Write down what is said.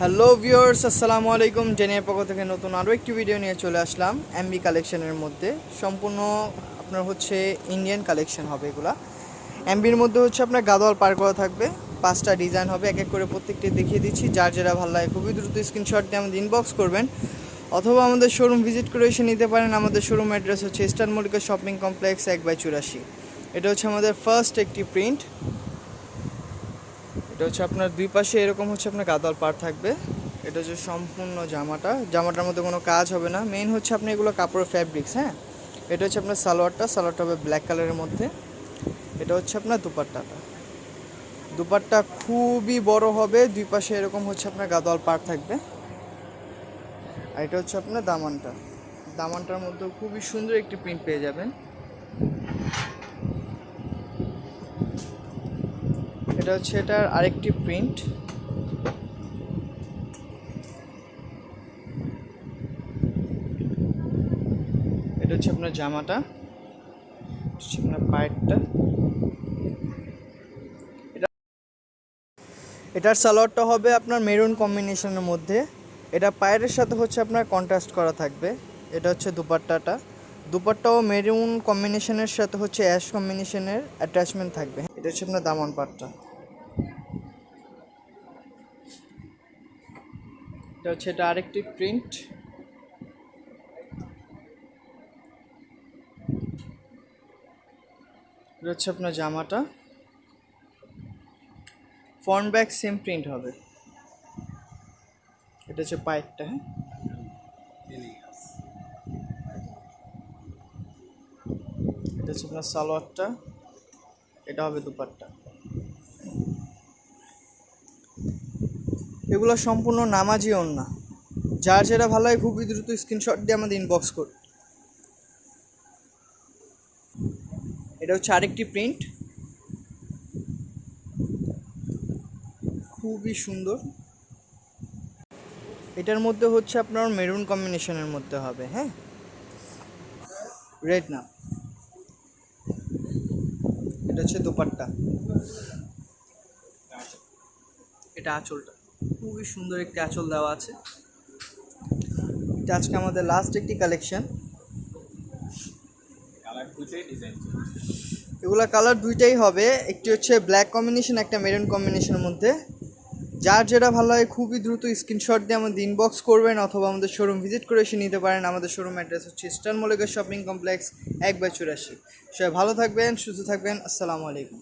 Hello viewers আসসালামু আলাইকুম জেনের পক্ষ থেকে নতুন আরও একটি ভিডিও নিয়ে চলে আসলাম এমবি কালেকশনের মধ্যে। সম্পূর্ণ আপনার হচ্ছে ইন্ডিয়ান কালেকশন হবে এগুলা। এমবির মধ্যে হচ্ছে আপনার গাদোয়াল পার করা থাকবে। পাঁচটা ডিজাইন হবে, এক এক করে প্রত্যেকটি দেখিয়ে দিচ্ছি। যার যারা ভালো লাগে খুবই দ্রুত স্ক্রিনশট দিয়ে আমাদের ইনবক্স করবেন। অথবা আমাদের শোরুম ভিজিট করে এসে নিতে পারেন। আমাদের শোরুম অ্যাড্রেস হচ্ছে ইস্টার্ন মল্লিকা শপিং কমপ্লেক্স এক বাই চুরাশি। এটা হচ্ছে আমাদের ফার্স্ট একটি প্রিন্ট এটা হচ্ছে আপনার দুই পাশে এরকম হচ্ছে আপনার গাদল পার থাকবে। এটা হচ্ছে সম্পূর্ণ জামাটা। জামাটার মধ্যে কোনো কাজ হবে না। মেইন হচ্ছে আপনি এগুলো কাপড়ের ফ্যাব্রিক্স হ্যাঁ? এটা হচ্ছে আপনার সালোয়ারটা। সালোয়ারটা হবে ব্ল্যাক কালারের মধ্যে। এটা হচ্ছে আপনার দুপাট্টাটা। দুপাট্টা খুবই বড় হবে। দুই পাশে এরকম হচ্ছে আপনার গাদল পার থাকবে। আর এটা হচ্ছে আপনার দামানটা। দামানটার মধ্যে খুবই সুন্দর একটি প্রিন্ট পেয়ে যাবেন। এটা হচ্ছে এটার আরেকটি প্রিন্ট এটা হচ্ছে আপনার জামাটা আপনার পায়েরটা। এটা এটার সালোয়ারটা হবে আপনার মেরুন কম্বিনেশনের মধ্যে। এটা পায়ের সাথে হচ্ছে আপনার কন্ট্রাস্ট করা থাকবে। এটা হচ্ছে দুপাট্টাটা। দুপাট্টাও মেরুন কম্বিনেশনের সাথে হচ্ছে অ্যাশ কম্বিনেশনের অ্যাটাচমেন্ট থাকবে। এটা হচ্ছে আপনার দামন পাটটা। এটা হচ্ছে, এটা আরেকটি প্রিন্ট এটা হচ্ছে আপনার জামাটা। ফ্রন্ট ব্যাক সেম প্রিন্ট হবে। এটা হচ্ছে পাইপটা হ্যাঁ? এটা হচ্ছে আপনার সালোয়ারটা। এটা হবে দুপাট্টা। এগুলো সম্পূর্ণ নামাজি ওন্না যার যেটা ভালো হয় খুবই দ্রুত স্ক্রিনশট দিয়ে আমাদের ইনবক্স কর। এটা হচ্ছে আরেকটি প্রিন্ট খুবই সুন্দর। এটার মধ্যে হচ্ছে আপনার মেরুন কম্বিনেশনের মধ্যে হবে হ্যাঁ? রেড না। এটা হচ্ছে দোপাট্টা। এটা আঁচলটা। খুবই সুন্দর একটি আঁচল দেওয়া আছে। এটা আজকে আমাদের লাস্ট একটি কালেকশন এগুলা কালার দুইটাই হবে। একটি হচ্ছে ব্ল্যাক কম্বিনেশন একটা মেরুন কম্বিনেশনের মধ্যে। যার যেটা ভালো হয় খুবই দ্রুত স্ক্রিনশট দিয়ে আমাদের ইনবক্স করবেন অথবা আমাদের শোরুম ভিজিট করে এসে নিতে পারেন। আমাদের শোরুম অ্যাড্রেস হচ্ছে ইস্টার্ন মলিকা শপিং কমপ্লেক্স এক বাই চুরাশি। সবাই ভালো থাকবেন সুস্থ থাকবেন। আসসালামু আলাইকুম।